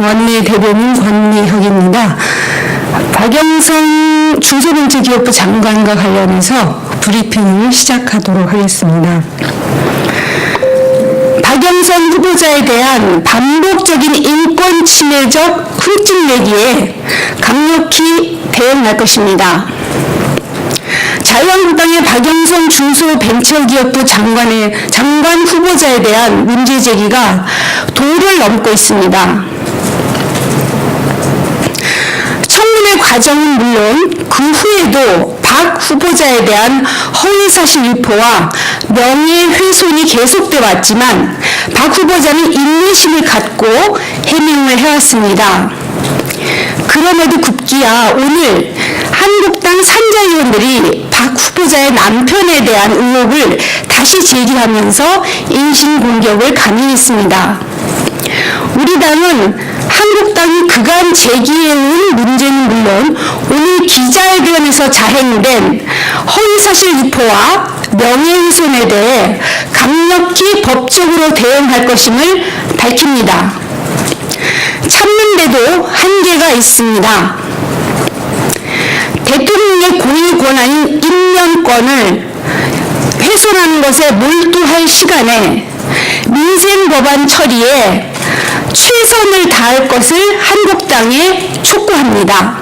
원내대변인 권미혁입니다. 박영선 중소벤처기업부 장관과 관련해서 브리핑을 시작하도록 하겠습니다. 박영선 후보자에 대한 반복적인 인권 침해적 흠집 내기에 강력히 대응할 것입니다. 자유한국당의 박영선 중소벤처기업부 장관의 장관 후보자에 대한 문제 제기가 도를 넘고 있습니다. 청문회 과정은 물론 그 후에도 박 후보자에 대한 허위사실 유포와 명예훼손이 계속돼 왔지만 박 후보자는 인내심을 갖고 해명을 해왔습니다. 그럼에도 급기야 오늘 한국당 산자위원들이 박 후보자의 남편에 대한 의혹을 다시 제기하면서 인신공격을 감행했습니다. 우리 당은 한국당이 그간 제기해온 문제는 물론 오늘 기자회견에서 자행된 허위사실 유포와 명예훼손에 대해 강력히 법적으로 대응할 것임을 밝힙니다. 참는데도 한계가 있습니다. 대통령의 고유 권한인 임명권을 훼손하는 것에 몰두할 시간에 민생 법안 처리에 최선을 다할 것을 한국당에 촉구합니다.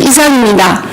이상입니다.